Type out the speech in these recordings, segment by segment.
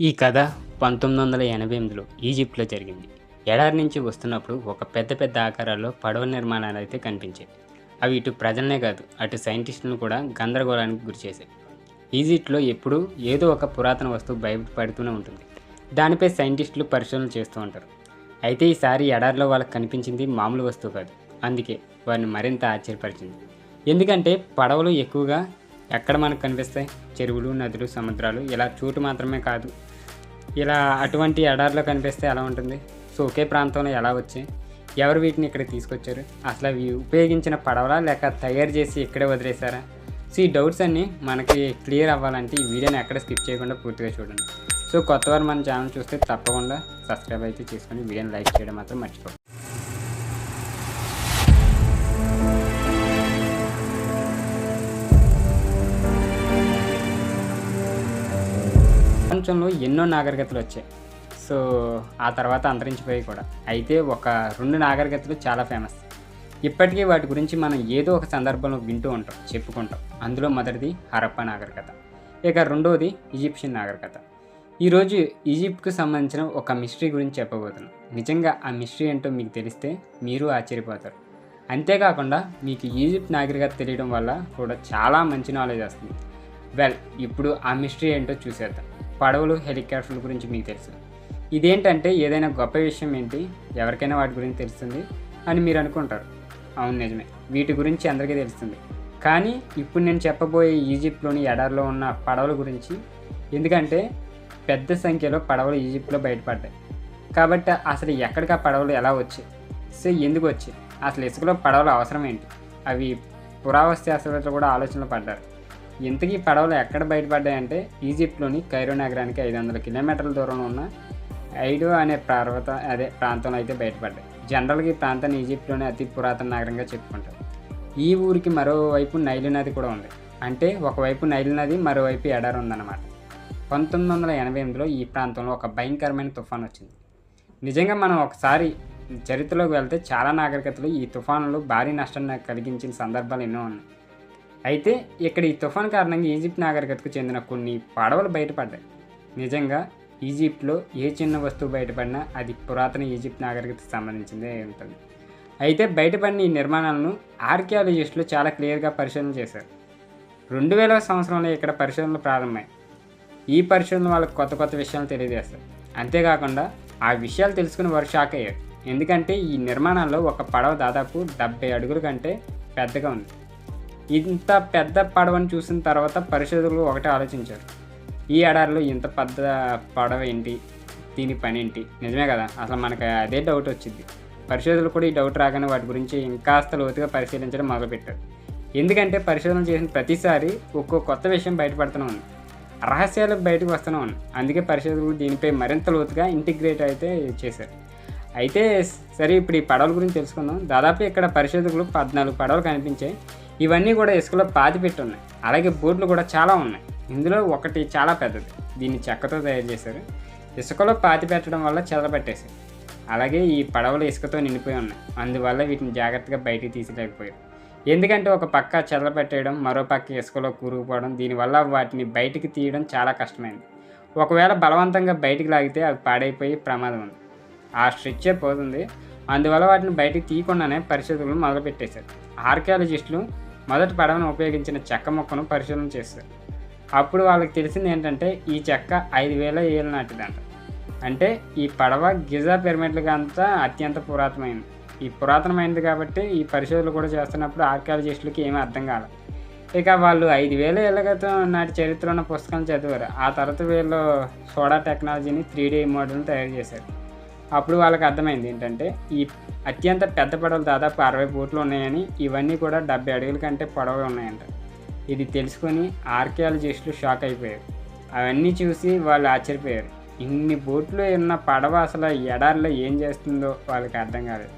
ఈ కథ పంతొమ్మిది వందల ఎనభై ఎనిమిదిలో ఈజిప్ట్లో జరిగింది. ఎడారి నుంచి వస్తున్నప్పుడు ఒక పెద్ద పెద్ద ఆకారాల్లో పడవ నిర్మాణాలు అయితే కనిపించాయి. అవి ఇటు ప్రజలనే కాదు అటు సైంటిస్టులను కూడా గందరగోళానికి గురిచేశాయి ఈజిప్ట్లో ఎప్పుడూ ఏదో ఒక పురాతన వస్తువు బయటపడుతూనే ఉంటుంది. దానిపై సైంటిస్టులు పరిశోధనలు చేస్తూ ఉంటారు. అయితే ఈసారి ఎడారిలో వాళ్ళకి కనిపించింది మామూలు వస్తువు కాదు. అందుకే వారిని మరింత ఆశ్చర్యపరిచింది. ఎందుకంటే పడవలు ఎక్కువగా ఎక్కడ మనకు కనిపిస్తాయి? చెరువులు నదులు సముద్రాలు ఇలా చోటు మాత్రమే కాదు. ఇలా అటువంటి ఎడారిలో కనిపిస్తే ఎలా ఉంటుంది? సో ఒకే ప్రాంతంలో ఎలా వచ్చాయి ఎవరు వీటిని ఇక్కడ తీసుకొచ్చారు? అసలు అవి ఉపయోగించిన పడవలా లేక తయారు చేసి ఇక్కడే వదిలేశారా? సో ఈ డౌట్స్ అన్నీ మనకి క్లియర్ అవ్వాలంటే ఈ వీడియోని ఎక్కడ స్కిప్ చేయకుండా పూర్తిగా చూడండి. సో కొత్తవారు మన ఛానల్ చూస్తే తప్పకుండా సబ్స్క్రైబ్ అయితే చేసుకొని వీడియోని లైక్ చేయడం మాత్రం మర్చిపోకండి. ప్రపంచంలో ఎన్నో నాగరికతలు వచ్చాయి. సో ఆ తర్వాత అంతరించిపోయి కూడా. అయితే ఒక రెండు నాగరికతలు చాలా ఫేమస్ ఇప్పటికీ వాటి గురించి మనం ఏదో ఒక సందర్భంలో వింటూ ఉంటాం చెప్పుకుంటాం. అందులో మొదటిది హరప్ప నాగరికత. ఇక రెండవది ఈజిప్షియన్ నాగరికత. ఈరోజు ఈజిప్ట్కు సంబంధించిన ఒక మిస్టరీ గురించి చెప్పబోతున్నాం. నిజంగా ఆ మిస్టరీ ఏంటో మీకు తెలిస్తే మీరు ఆశ్చర్యపోతారు. అంతేకాకుండా మీకు ఈజిప్ట్ నాగరికత తెలియడం వల్ల కూడా చాలా మంచి నాలెడ్జ్ వస్తుంది. వెల్ ఇప్పుడు ఆ మిస్టరీ ఏంటో చూసేద్దాం. పడవలు హెలికాప్టర్ల గురించి మీకు తెలుసు. ఇదేంటంటే ఏదైనా గొప్ప విషయం ఏంటి? ఎవరికైనా వాటి గురించి తెలుస్తుంది అని మీరు అనుకుంటారు. అవును నిజమే. వీటి గురించి అందరికీ తెలుస్తుంది. కానీ ఇప్పుడు నేను చెప్పబోయే ఈజిప్ట్లోని ఎడారిలో ఉన్న పడవల గురించి ఎందుకంటే పెద్ద సంఖ్యలో పడవలు ఈజిప్ట్లో బయటపడ్డాయి. కాబట్టి అసలు ఎక్కడికి ఆ పడవలు ఎలా వచ్చాయి? సో ఎందుకు వచ్చాయి? అసలు ఇసుకలో పడవలు అవసరం ఏంటి? అవి పురావస్తు శాస్త్రవేత్తలు కూడా ఆలోచనలు పడ్డారు. ఇంతకీ పడవలు ఎక్కడ బయటపడ్డాయంటే ఈజిప్ట్లోని కైరో నగరానికి ఐదు వందల కిలోమీటర్ల దూరంలో ఉన్న ఐడో అనే పర్వత అదే ప్రాంతంలో అయితే బయటపడ్డాయి. జనరల్గా ఈ ప్రాంతాన్ని ఈజిప్ట్లోనే అతి పురాతన నగరంగా చెప్పుకుంటారు. ఈ ఊరికి మరోవైపు నైలు నది కూడా ఉంది. అంటే ఒకవైపు నైలు నది మరోవైపు ఎడారి ఉందన్నమాట. పంతొమ్మిది వందల ఎనభై ఎనిమిదిలో ఈ ప్రాంతంలో ఒక భయంకరమైన తుఫాన్ వచ్చింది. నిజంగా మనం ఒకసారి చరిత్రలోకి వెళ్తే చాలా నాగరికతలు ఈ తుఫానులు భారీ నష్టాన్ని కలిగించిన సందర్భాలు ఎన్నో ఉన్నాయి. అయితే ఇక్కడ ఈ తుఫాన్ కారణంగా ఈజిప్ట్ నాగరికతకు చెందిన కొన్ని పడవలు బయటపడ్డాయి. నిజంగా ఈజిప్ట్లో ఏ చిన్న వస్తువు బయటపడినా అది పురాతన ఈజిప్ట్ నాగరికతకు సంబంధించిందే ఉంటుంది. అయితే బయటపడిన ఈ నిర్మాణాలను ఆర్కియాలజిస్టులు చాలా క్లియర్గా పరిశోధన చేశారు. రెండు వేల సంవత్సరంలో ఇక్కడ పరిశోధనలు ప్రారంభమయ్యాయి. ఈ పరిశోధన వాళ్ళకి కొత్త కొత్త విషయాలు తెలియజేస్తారు అంతేకాకుండా ఆ విషయాలు తెలుసుకుని వారు షాక్ అయ్యారు. ఎందుకంటే ఈ నిర్మాణాల్లో ఒక పడవ దాదాపు డెబ్బై అడుగుల కంటే పెద్దగా ఉంది. ఇంత పెద్ద పడవను చూసిన తర్వాత పరిశోధకులు ఒకటే ఆలోచించారు. ఈ ఎడారిలో ఇంత పెద్ద పడవ ఏంటి? దీని పని ఏంటి? నిజమే కదా? అసలు మనకు అదే డౌట్ వచ్చింది. పరిశోధకులు కూడా ఈ డౌట్ రాగానే వాటి గురించి ఇంకాస్త లోతుగా పరిశీలించడం మొదలుపెట్టారు. ఎందుకంటే పరిశోధన చేసిన ప్రతిసారి ఒక్కో కొత్త విషయం బయటపడుతూనే ఉంది. రహస్యాలు బయటకు వస్తూనే ఉన్నాయి అందుకే పరిశోధకులు దీనిపై మరింత లోతుగా ఇంటిగ్రేట్ అయితే చేశారు. అయితే సరే ఇప్పుడు ఈ పడవల గురించి తెలుసుకుందాం. దాదాపు ఇక్కడ పరిశోధకులు పద్నాలుగు పడవలు కనిపించాయి. ఇవన్నీ కూడా ఇసుకలో పాతి పెట్టి ఉన్నాయి. అలాగే బోట్లు కూడా చాలా ఉన్నాయి. ఇందులో ఒకటి చాలా పెద్దది. దీన్ని చెక్కతో తయారు చేశారు. ఇసుకలో పాతి పెట్టడం వల్ల చెదరబట్టేశాయి అలాగే ఈ పడవలు ఇసుకతో నిండిపోయి ఉన్నాయి. అందువల్ల వీటిని జాగ్రత్తగా బయటికి తీసలేకపోయారు ఎందుకంటే ఒక పక్క చెదరపెట్టేయడం మరో పక్క ఇసుకలో కూరుకుపోవడం దీనివల్ల వాటిని బయటికి తీయడం చాలా కష్టమైంది. ఒకవేళ బలవంతంగా బయటికి లాగితే అవి పాడైపోయి ప్రమాదం ఉంది. ఆ స్ట్రెచ్చే పోతుంది. అందువల్ల వాటిని బయటికి తీయకుండానే పరిశోధనలు మొదలుపెట్టేశారు. ఆర్కియాలజిస్టులు మొదటి పడవను ఉపయోగించిన చెక్క మొక్కను పరిశోధన చేశారు. అప్పుడు వాళ్ళకి తెలిసింది ఏంటంటే ఈ చెక్క ఐదు వేల ఏళ్ళ నాటిదంట. అంటే ఈ పడవ గిజా పిరమిడ్లుగా అంతా అత్యంత పురాతనమైనది ఈ పురాతనమైనది కాబట్టి ఈ పరిశోధనలు కూడా చేస్తున్నప్పుడు ఆర్కియాలజిస్టులకి ఏమీ అర్థం కాలేదు ఇక వాళ్ళు ఐదు వేల ఏళ్ళ క్రితం నాటి చరిత్ర ఉన్న పుస్తకాలు చదివారు. ఆ తర్వాత వీళ్ళు సోడా టెక్నాలజీని త్రీ డీ మోడల్ని తయారు చేశారు. అప్పుడు వాళ్ళకి అర్థమైంది ఏంటంటే ఈ అత్యంత పెద్ద పడవలు దాదాపు అరవై బోట్లు ఉన్నాయని ఇవన్నీ కూడా డెబ్బై అడుగుల కంటే పొడవే ఉన్నాయంట. ఇది తెలుసుకొని ఆర్కియాలజిస్టులు షాక్ అయిపోయారు. అవన్నీ చూసి వాళ్ళు ఆశ్చర్యపోయారు. ఇన్ని బోట్లు ఉన్న పడవ అసలు ఎడారిలో ఏం చేస్తుందో వాళ్ళకి అర్థం కాలేదు.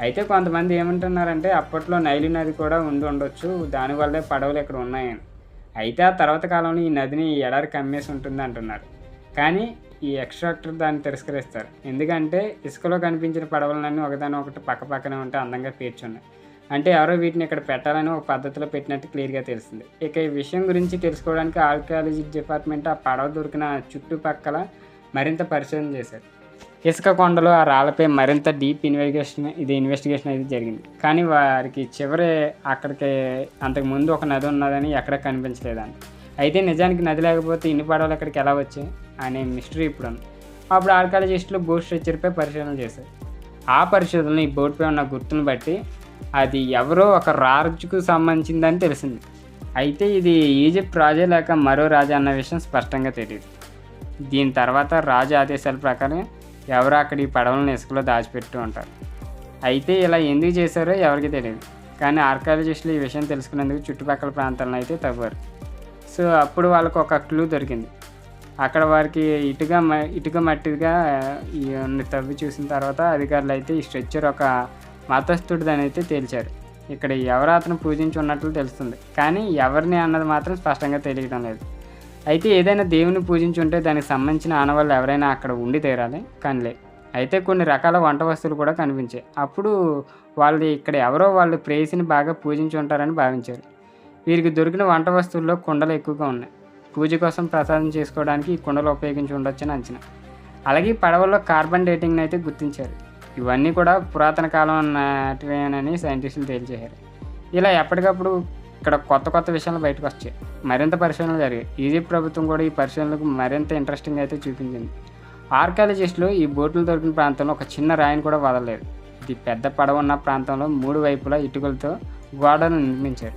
అయితే కొంతమంది ఏమంటున్నారంటే అప్పట్లో నైలు నది కూడా ఉండి ఉండొచ్చు దానివల్లే పడవలు ఇక్కడ ఉన్నాయని. అయితే ఆ తర్వాత కాలంలో ఈ నదిని ఎడారి కమ్మేసి ఉంటుంది అంటున్నారు కానీ ఈ ఎక్స్ట్రాక్టర్ దాన్ని తిరస్కరిస్తారు. ఎందుకంటే ఇసుకలో కనిపించిన పడవలన్నీ ఒకదాని ఒకటి పక్క పక్కనే ఉంటే అందంగా పేర్చున్నాయి. అంటే ఎవరో వీటిని ఇక్కడ పెట్టాలని ఒక పద్ధతిలో పెట్టినట్టు క్లియర్గా తెలుస్తుంది. ఇక ఈ విషయం గురించి తెలుసుకోవడానికి ఆర్కియాలజీ డిపార్ట్మెంట్ ఆ పడవ దొరికిన చుట్టుపక్కల మరింత పరిశోధన చేశారు. ఇసుక కొండలో ఆ రాళ్ళపై మరింత డీప్ ఇన్వెస్టిగేషన్ ఇది ఇన్వెస్టిగేషన్ అయితే జరిగింది. కానీ వారికి చివరి అక్కడికి అంతకుముందు ఒక నది ఉన్నదని ఎక్కడ కనిపించలేదని అయితే నిజానికి నది లేకపోతే ఇన్ని పడవలు అక్కడికి ఎలా వచ్చాయి? అనే మిస్టరీ ఇప్పుడు ఉంది. అప్పుడు ఆర్కాలజిస్టులు బోట్ స్ట్రక్చర్పై పరిశోధన చేశారు. ఆ పరిశోధనలు ఈ బోట్పై ఉన్న గుర్తును బట్టి అది ఎవరో ఒక రాజుకు సంబంధించిందని తెలిసింది. అయితే ఇది ఈజిప్ట్ రాజే లేక మరో రాజా అన్న విషయం స్పష్టంగా తెలియదు దీని తర్వాత రాజు ఆదేశాల ప్రకారం ఎవరు అక్కడ ఈ పడవలను ఇసుకలో దాచిపెట్టు ఉంటారు. అయితే ఇలా ఎందుకు చేశారో ఎవరికి తెలియదు కానీ ఆర్కాలజిస్టులు ఈ విషయం తెలుసుకునేందుకు చుట్టుపక్కల ప్రాంతాలను అయితే తవ్వారు. సో అప్పుడు వాళ్ళకు ఒక క్లూ దొరికింది. అక్కడ వారికి ఇటుక మ ఇటుక మట్టిగా తవ్వి చూసిన తర్వాత అధికారులు అయితే ఈ స్ట్రెచ్చర్ ఒక మతస్థుడిదని అయితే తేల్చారు. ఇక్కడ ఎవరు అతను పూజించి ఉన్నట్లు తెలుస్తుంది. కానీ ఎవరిని అన్నది మాత్రం స్పష్టంగా తెలియడం లేదు. అయితే ఏదైనా దేవుని పూజించి ఉంటే దానికి సంబంధించిన ఆనవాళ్ళు ఎవరైనా అక్కడ ఉండి తీరాలి. కానీ అయితే కొన్ని రకాల వంట వస్తువులు కూడా కనిపించాయి. అప్పుడు వాళ్ళు ఇక్కడ ఎవరో వాళ్ళు ప్రేయసిని బాగా పూజించి ఉంటారని భావించారు. వీరికి దొరికిన వంట వస్తువుల్లో కుండలు ఎక్కువగా ఉన్నాయి. పూజ కోసం ప్రసాదం చేసుకోవడానికి ఈ కుండలు ఉపయోగించి ఉండొచ్చని అంచనా. అలాగే ఈ పడవల్లో కార్బన్ డేటింగ్ని అయితే గుర్తించారు. ఇవన్నీ కూడా పురాతన కాలం నాటివేనని సైంటిస్టులు తేల్చేశారు ఇలా ఎప్పటికప్పుడు ఇక్కడ కొత్త కొత్త విషయాలు బయటకు వచ్చాయి మరింత పరిశోధనలు జరిగాయి. ఈజిప్ట్ ప్రభుత్వం కూడా ఈ పరిశోధనలకు మరింత ఇంట్రెస్టింగ్ అయితే చూపించింది. ఆర్కాలజిస్టులు ఈ బోట్లు దొరికిన ప్రాంతంలో ఒక చిన్న రాయిని కూడా వదలలేదు. ఇది పెద్ద పడవ ఉన్న ప్రాంతంలో మూడు వైపులా ఇటుకలతో గోడను నిర్మించారు.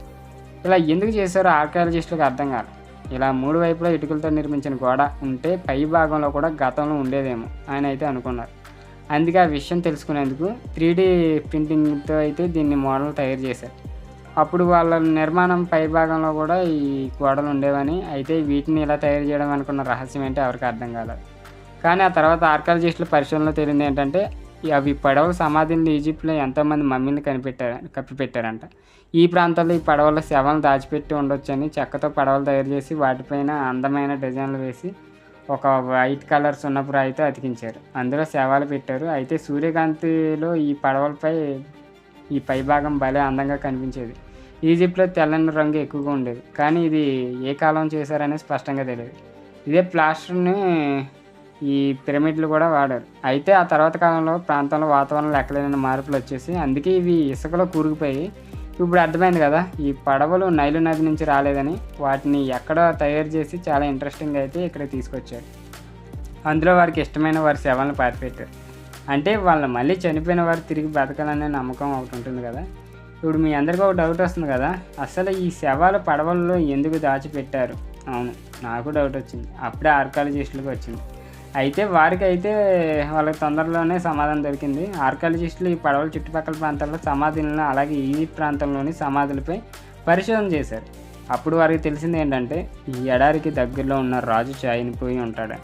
ఇలా ఎందుకు చేశారో ఆర్కాలజిస్టులకు అర్థం కాదు ఇలా మూడు వైపులా ఇటుకలతో నిర్మించిన గోడ ఉంటే పై భాగంలో కూడా గతంలో ఉండేదేమో ఆయన అయితే అనుకున్నారు. అందుకే ఆ విషయం తెలుసుకునేందుకు త్రీడీ ప్రింటింగ్తో అయితే దీన్ని మోడల్ తయారు చేశారు. అప్పుడు వాళ్ళ నిర్మాణం పై భాగంలో కూడా ఈ గోడలు ఉండేవని అయితే వీటిని ఇలా తయారు చేయడం అనుకున్న రహస్యం ఏంటో ఎవరికి అర్థం కాలేదు. కానీ ఆ తర్వాత ఆర్కాలజిస్టుల పరిశోధనలో తెలిసింది ఏంటంటే అవి పడవల సమాధిని ఈజిప్ట్లో ఎంతోమంది మమ్మీని కనిపెట్టారు కప్పిపెట్టారంట. ఈ ప్రాంతాల్లో ఈ పడవల శవాలను దాచిపెట్టి ఉండొచ్చని చెక్కతో పడవలు తయారు చేసి వాటిపైన అందమైన డిజైన్లు వేసి ఒక వైట్ కలర్స్ ఉన్నప్పుడు అయితే అతికించారు. అందులో శవాలు పెట్టారు. అయితే సూర్యకాంతిలో ఈ పడవలపై ఈ పైభాగం భలే అందంగా కనిపించేది. ఈజిప్ట్లో తెల్లని రంగు ఎక్కువగా ఉండేది. కానీ ఇది ఏ కాలం చేశారనేది స్పష్టంగా తెలియదు. ఇదే ప్లాస్టర్ని ఈ పిరమిడ్లు కూడా వాడారు. అయితే ఆ తర్వాత కాలంలో ప్రాంతంలో వాతావరణం లెక్కలేని మార్పులు వచ్చేసి అందుకే ఇవి ఇసుకలో కూరుకుపోయి ఇప్పుడు అర్థమైంది కదా ఈ పడవలు నైలు నది నుంచి రాలేదని వాటిని ఎక్కడో తయారు చేసి చాలా ఇంట్రెస్టింగ్ అయితే ఇక్కడ తీసుకొచ్చారు. అందులో వారికి ఇష్టమైన వారి సేవలను పాతిపెట్టారు. అంటే వాళ్ళని మళ్ళీ చనిపోయిన వారు తిరిగి బ్రతకాలనే నమ్మకం ఒకటి ఉంటుంది కదా. ఇప్పుడు మీ అందరికీ ఒక డౌట్ వస్తుంది కదా అసలు ఈ శవాలు పడవల్లో ఎందుకు దాచిపెట్టారు? అవును నాకు డౌట్ వచ్చింది. అప్పుడే ఆర్కాలజిస్టులకు వచ్చింది. అయితే వారికి అయితే వాళ్ళకి తొందరలోనే సమాధానం దొరికింది. ఆర్కాలజిస్టులు ఈ పడవల చుట్టుపక్కల ప్రాంతాల్లో సమాధులను అలాగే ఈ ప్రాంతంలోని సమాధులపై పరిశోధన చేశారు. అప్పుడు వారికి తెలిసింది ఏంటంటే ఈ ఎడారికి దగ్గరలో ఉన్న రాజు చనిపోయి ఉంటాడు.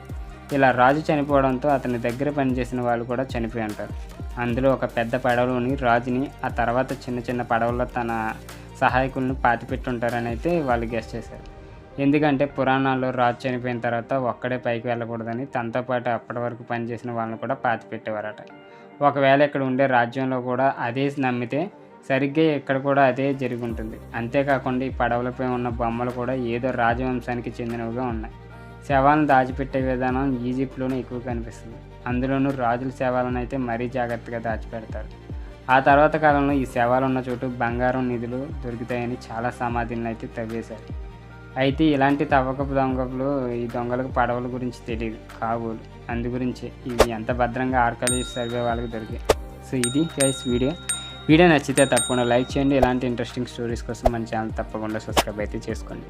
ఇలా రాజు చనిపోవడంతో అతని దగ్గర పనిచేసిన వాళ్ళు కూడా చనిపోయి ఉంటారు. అందులో ఒక పెద్ద పడవలోని రాజుని ఆ తర్వాత చిన్న చిన్న పడవల్లో తన సహాయకులను పాతిపెట్టి ఉంటారని అయితే వాళ్ళు గెస్ట్ చేశారు. ఎందుకంటే పురాణాల్లో రాజు చనిపోయిన తర్వాత ఒక్కడే పైకి వెళ్ళకూడదని తనతో పాటు అప్పటి వరకు పనిచేసిన వాళ్ళని కూడా పాతి పెట్టేవారట ఒకవేళ ఇక్కడ ఉండే రాజ్యంలో కూడా అదే నమ్మితే సరిగ్గా ఇక్కడ కూడా అదే జరిగి ఉంటుంది అంతేకాకుండా ఈ పడవలపై ఉన్న బొమ్మలు కూడా ఏదో రాజవంశానికి చెందినవిగా ఉన్నాయి. శవాలను దాచిపెట్టే విధానం ఈజిప్ట్లోనే ఎక్కువ కనిపిస్తుంది. అందులోనూ రాజుల శవాలను అయితే మరీ జాగ్రత్తగా దాచిపెడతారు. ఆ తర్వాత కాలంలో ఈ శవాలు ఉన్న చోటు బంగారం నిధులు దొరుకుతాయని చాలా సమాధిని అయితే తవ్వేశారు. అయితే ఇలాంటి తవ్వకపు దొంగలు ఈ దొంగలకు పడవల గురించి తెలియదు కాబోలు. అందు గురించి ఇవి ఎంత భద్రంగా ఆర్కాలజీ సర్వే వాళ్ళకి దొరికాయి. సో ఇది గైస్ వీడియో. వీడియో నచ్చితే తప్పకుండా లైక్ చేయండి. ఇలాంటి ఇంట్రెస్టింగ్ స్టోరీస్ కోసం మన ఛానల్ తప్పకుండా సబ్స్క్రైబ్ అయితే చేసుకోండి.